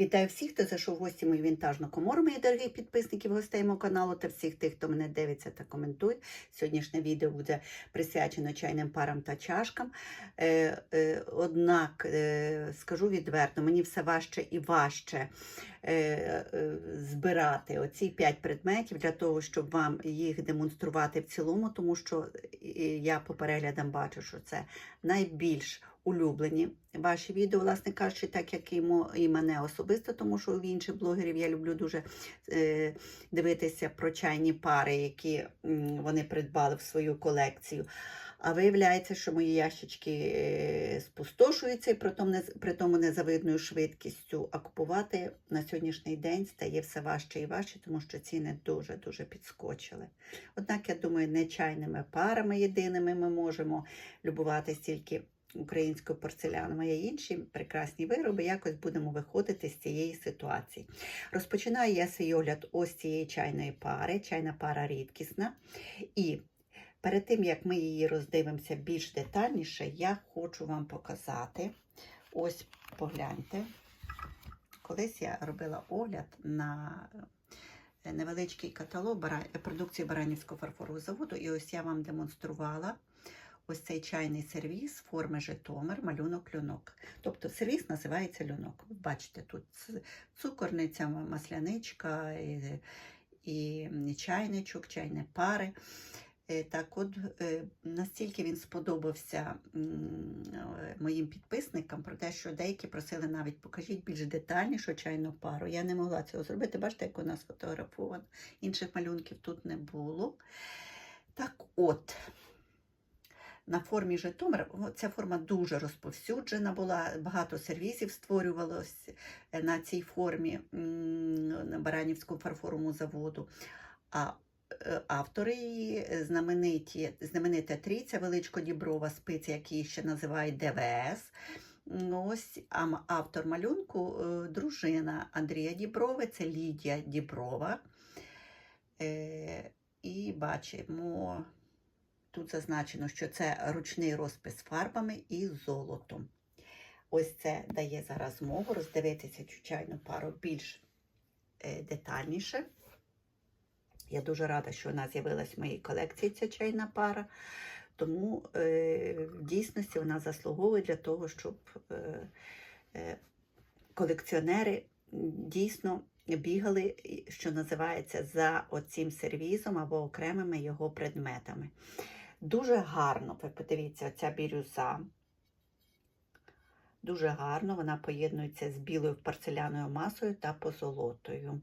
Вітаю всіх, хто зайшов в гості мою вінтажну комору, мої дорогі підписники гостей мого каналу та всіх тих, хто мене дивиться та коментує. Сьогоднішнє відео буде присвячено чайним парам та чашкам. Е, е, однак, е, скажу відверто, мені все важче і важче е, е, збирати оці п'ять предметів для того, щоб вам їх демонструвати в цілому, тому що е, я по переглядам бачу, що це найбільш улюблені ваші відео, власне кажучи, так як мо, і мене особисто, тому що в інших блогерів я люблю дуже е, дивитися про чайні пари, які вони придбали в свою колекцію. А виявляється, що мої ящички е, спустошуються і при тому незавидною швидкістю. А купувати на сьогоднішній день стає все важче і важче, тому що ціни дуже-дуже підскочили. Однак, я думаю, не чайними парами єдиними ми можемо любуватися тільки українською порцеляном, а інші прекрасні вироби, якось будемо виходити з цієї ситуації. Розпочинаю я свій огляд ось цієї чайної пари. Чайна пара рідкісна. І перед тим, як ми її роздивимося більш детальніше, я хочу вам показати. Ось погляньте. Колись я робила огляд на невеличкий каталог продукції Баранівського фарфорового заводу, і ось я вам демонструвала ось цей чайний сервіс форми Житомир, малюнок люнок. Тобто сервіс називається люнок. Ви бачите, тут цукорниця, масляничка і, і чайничок, чайні пари. Е, Так от е, настільки він сподобався е, моїм підписникам про те, що деякі просили навіть покажіть більш детальніше чайну пару. Я не могла цього зробити. Бачите, як вона сфотографована. Інших малюнків тут не було. Так от, на формі Житомир, ця форма дуже розповсюджена була, багато сервізів створювалось е, на цій формі на Баранівському фарфоровому заводу. А е, автори її знамениті, знаменита трійця Величко-Діброва спиці, які ще називають ДВС. Ось а автор малюнку е, дружина Андрія Діброви, це Лідія Діброва. І бачимо, тут зазначено, що це ручний розпис фарбами і золотом. Ось це дає зараз змогу роздивитися цю чайну пару більш е, детальніше. Я дуже рада, що вона з'явилась в моїй колекції, ця чайна пара. Тому е, в дійсності вона заслуговує для того, щоб е, колекціонери дійсно бігали, що називається, за оцим сервізом або окремими його предметами. Дуже гарно, ви подивіться, ця бірюза. Дуже гарно вона поєднується з білою порцеляною масою та позолотою.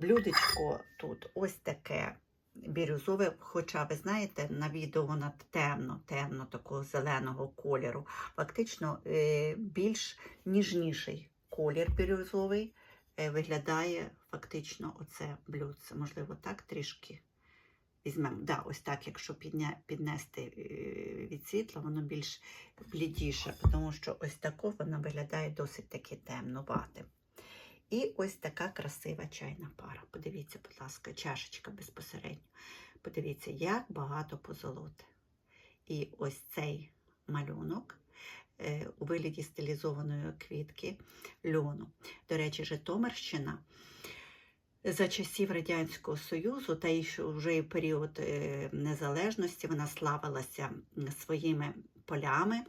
Блюдечко тут ось таке бірюзове, хоча ви знаєте, на відео воно темно, темно такого зеленого кольору. Фактично е, більш ніжніший колір бірюзовий е, виглядає фактично оце блюдце. Можливо, так трішки візьмемо. Да, ось так, якщо підня, піднести е, від світла, воно більш блідіше, тому що ось тако воно виглядає досить таки темнуватим. І ось така красива чайна пара. Подивіться, будь ласка, чашечка безпосередньо. Подивіться, як багато позолоти. І ось цей малюнок е, у вигляді стилізованої квітки льону. До речі, Житомирщина за часів Радянського Союзу та і вже і період е, незалежності вона славилася своїми полями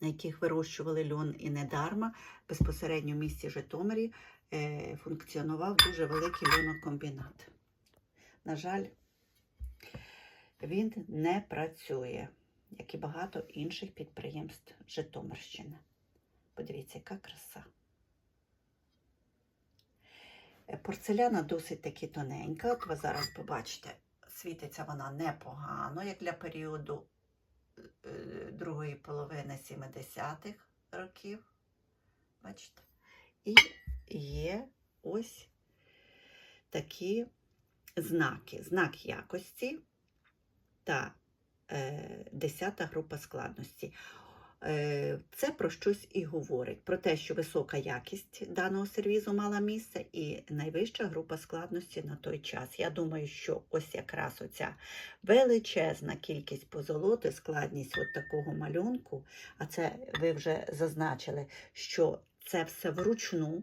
на яких вирощували льон і недарма, безпосередньо в місті Житомирі е, функціонував дуже великий льонокомбінат. На жаль, він не працює, як і багато інших підприємств Житомирщини. Подивіться, яка краса. Е, Порцеляна досить таки тоненька. От ви зараз побачите, світиться вона непогано, як для періоду е, другої половини 70-х років. Бачите? І є ось такі знаки. Знак якості та е, 10 група складності. Е, Це про щось і говорить. Про те, що висока якість даного сервізу мала місце і найвища група складності на той час. Я думаю, що ось якраз оця величезна кількість позолоти, складність от такого малюнку, а це ви вже зазначили, що Це все вручну,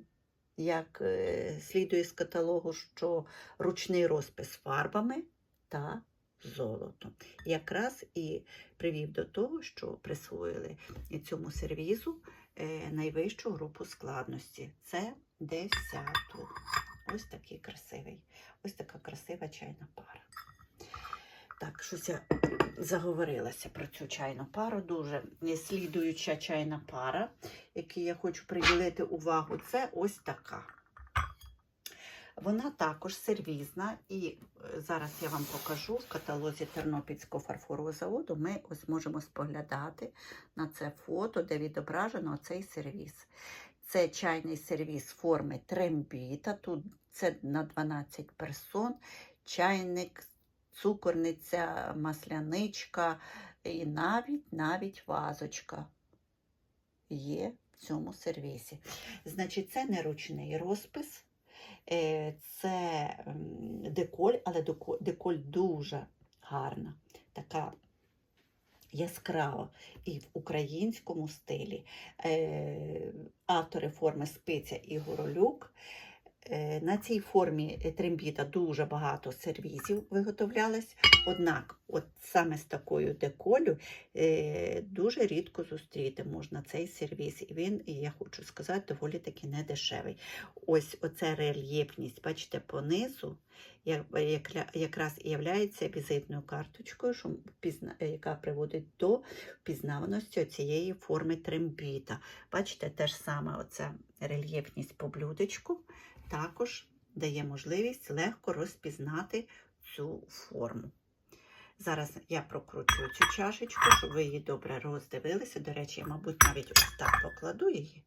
як е, слідує з каталогу, що ручний розпис фарбами та золотом. Якраз і привів до того, що присвоїли цьому сервізу е, найвищу групу складності. Це десяту. Ось такий красивий. Ось така красива чайна пара. Так, щось я заговорилася про цю чайну пару. Дуже слідуюча чайна пара, якій я хочу приділити увагу, це ось така. Вона також сервізна, і е, зараз я вам покажу в каталозі Тернопільського фарфорового заводу. Ми ось можемо споглядати на це фото, де відображено цей сервіз. Це чайний сервіз форми трембіта. Тут це на 12 персон, чайник, цукорниця, масляничка і навіть навіть вазочка є в цьому сервісі. Значить, це не ручний розпис, це деколь, але деколь дуже гарна, така яскрава і в українському стилі. Е, Автори форми Спиця і Горолюк. Е, На цій формі е, трембіта дуже багато сервізів виготовлялось, однак, от саме з такою деколю е, дуже рідко зустріти можна цей сервіз. І він, я хочу сказати, доволі таки недешевий. Ось оця рельєфність, бачите, понизу, як, як, якраз і являється візитною карточкою, що яка приводить до впізнаваності цієї форми трембіта. Бачите, те ж саме оця рельєфність по блюдечку також дає можливість легко розпізнати цю форму. Зараз я прокручую цю чашечку, щоб ви її добре роздивилися. До речі, я, мабуть, навіть ось так покладу її,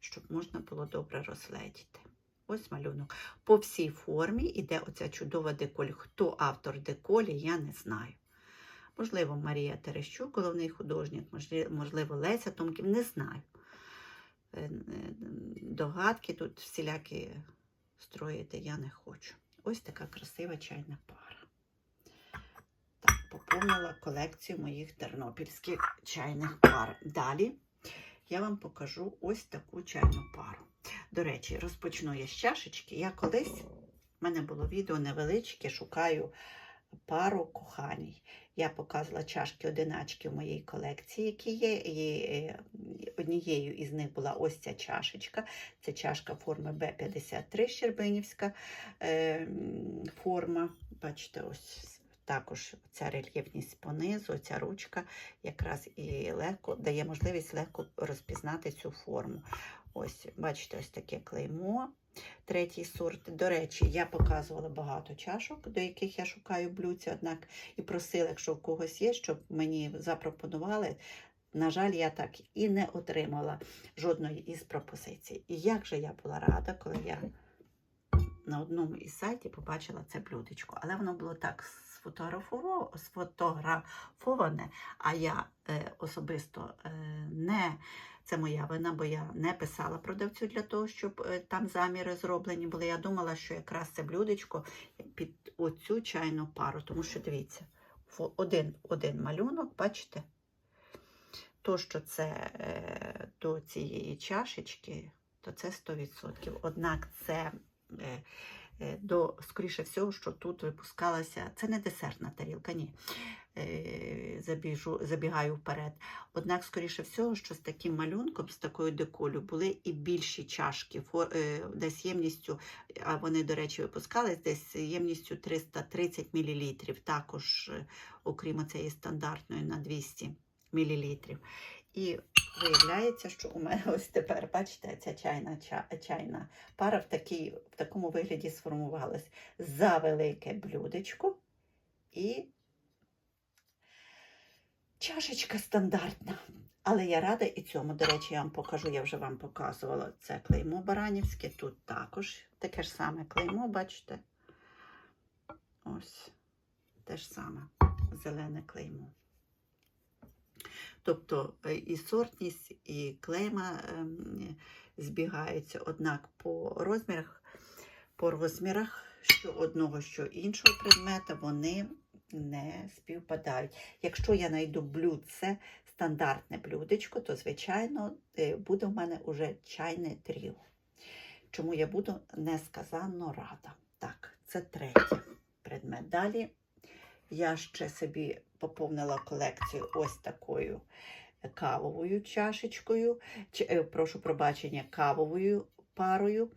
щоб можна було добре розгледіти. Ось малюнок. По всій формі іде оця чудова деколь. Хто автор деколі, я не знаю. Можливо, Марія Терещук, головний художник, можливо, можливо, Леся Томків, не знаю. Е, е, Догадки тут всілякі строїти я не хочу. Ось така красива чайна пара. Так, поповнила колекцію моїх тернопільських чайних пар. Далі я вам покажу ось таку чайну пару. До речі, розпочну я з чашечки. Я колись, в мене було відео невеличке, шукаю пару коханій. Я показувала чашки одиначки в моїй колекції, які є. І е, однією із них була ось ця чашечка. Це чашка форми Б53 Щербинівська е, форма. Бачите, ось також ця рельєфність понизу, ця ручка якраз і легко дає можливість легко розпізнати цю форму. Ось, бачите, ось таке клеймо. Третій сорт. До речі, я показувала багато чашок, до яких я шукаю блюдця, однак і просила, якщо в когось є, щоб мені запропонували. На жаль, я так і не отримала жодної із пропозицій. І як же я була рада, коли я на одному із сайтів побачила це блюдечко. Але воно було так сфотографоване, а я е, особисто е, не це моя вина, бо я не писала продавцю для того, щоб е, там заміри зроблені були. Я думала, що якраз це блюдечко під оцю чайну пару, тому що дивіться, один, один малюнок, бачите? То, що це е, до цієї чашечки, то це 100%. Однак це е, до, скоріше всього, що тут випускалася, це не десертна тарілка, ні. Е, Забіжу, забігаю вперед. Однак, скоріше всього, що з таким малюнком, з такою деколю, були і більші чашки, е, десь ємністю, а вони, до речі, випускались десь ємністю 330 мл, також, е, окрім цієї стандартної на 200 мл. І виявляється, що у мене ось тепер, бачите, ця чайна, ча- чайна пара в, такій, в такому вигляді сформувалась за велике блюдечко і чашечка стандартна. Але я рада і цьому. До речі, я вам покажу, я вже вам показувала це клеймо баранівське. Тут також таке ж саме клеймо, бачите? Ось те ж саме зелене клеймо. Тобто е, і сортність, і клейма ем, збігаються, однак по розмірах, по розмірах що одного, що іншого предмета, вони не співпадають. Якщо я знайду блюдце, стандартне блюдечко, то, звичайно, е, буде в мене уже чайне тріо. Чому я буду несказанно рада. Так, це третій предмет. Далі я ще собі поповнила колекцію ось такою кавовою чашечкою, чи, е, прошу пробачення, кавовою парою.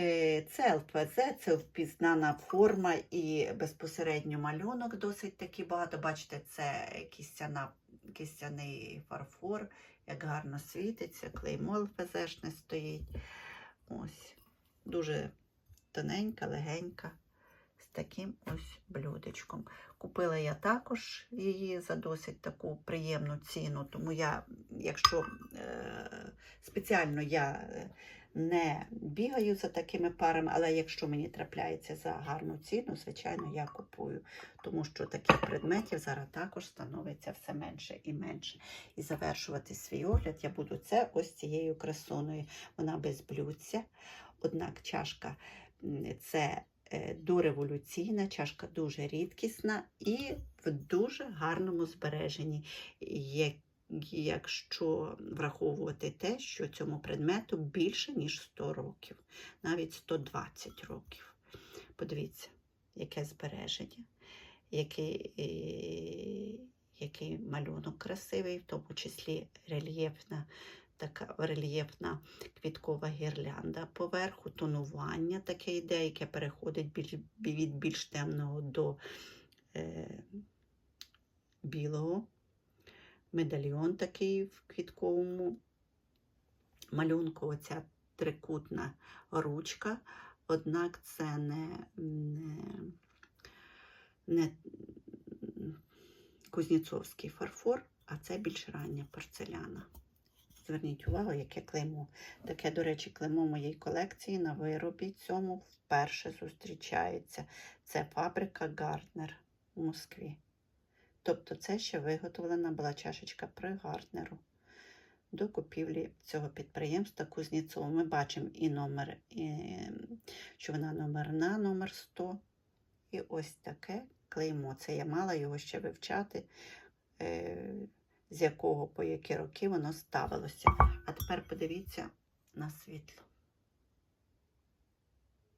Е, Це ЛПЗ, це впізнана форма і безпосередньо малюнок досить таки багато. Бачите, це кістяна, кістяний фарфор, як гарно світиться, клеймо ЛПЗшне стоїть. Ось, дуже тоненька, легенька, з таким ось блюдечком. Купила я також її за досить таку приємну ціну, тому я, якщо е, спеціально я е, не бігаю за такими парами, але якщо мені трапляється за гарну ціну, звичайно, я купую, тому що таких предметів зараз також становиться все менше і менше. І завершувати свій огляд я буду це ось цією красоною. Вона без блюдця, однак чашка це дореволюційна, чашка дуже рідкісна і в дуже гарному збереженні. Якщо враховувати те, що цьому предмету більше, ніж 100 років, навіть 120 років. Подивіться, яке збереження, який, е, який малюнок красивий, в тому числі рельєфна, така рельєфна квіткова гірлянда поверху, тонування таке йде, яке переходить більш, від більш темного до е, білого. Медальйон такий в квітковому малюнку, оця трикутна ручка, однак це не, не, не кузнєцовський фарфор, а це більш рання порцеляна. Зверніть увагу, яке клеймо. Таке, до речі, клеймо моєї колекції на виробі цьому вперше зустрічається. Це фабрика Гарднер у Москві. Тобто це ще виготовлена була чашечка при Гарднеру. До купівлі цього підприємства Кузнєцова. Ми бачимо і номер, і, що вона номерна, номер 100. І ось таке клеймо. Це я мала його ще вивчати, е, з якого по які роки воно ставилося. А тепер подивіться на світло.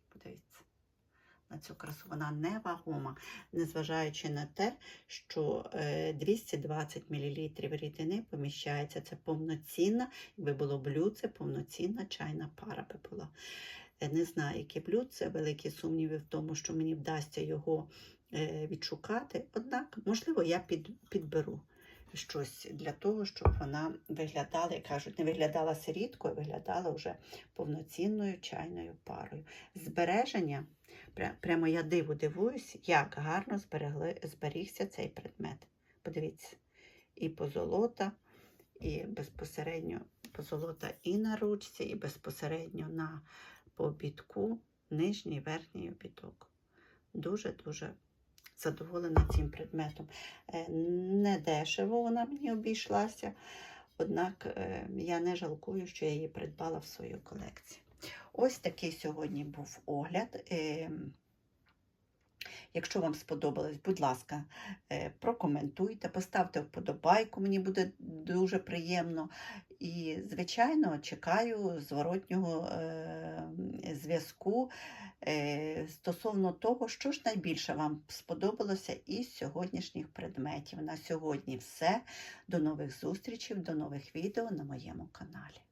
Подивіться на цю красу. Вона невагома, незважаючи на те, що е, 220 мл рідини поміщається. Це повноцінна, якби було блюдце, повноцінна чайна пара би була. Е, Не знаю, яке блюдце, великі сумніви в тому, що мені вдасться його е, відшукати. Однак, можливо, я під, підберу щось для того, щоб вона виглядала, як кажуть, не виглядала сирідко, а виглядала вже повноцінною чайною парою. Збереження, прямо я диву дивуюсь, як гарно зберегли, зберігся цей предмет. Подивіться, і позолота, і безпосередньо позолота і на ручці, і безпосередньо на обідку, нижній верхній обідок. Дуже-дуже задоволена цим предметом. Е, Не дешево вона мені обійшлася, однак е, я не жалкую, що я її придбала в свою колекцію. Ось такий сьогодні був огляд. Якщо вам сподобалось, будь ласка, е, прокоментуйте, поставте вподобайку, мені буде дуже приємно. І, звичайно, чекаю зворотнього е, зв'язку е, стосовно того, що ж найбільше вам сподобалося із сьогоднішніх предметів. На сьогодні все. До нових зустрічей, до нових відео на моєму каналі.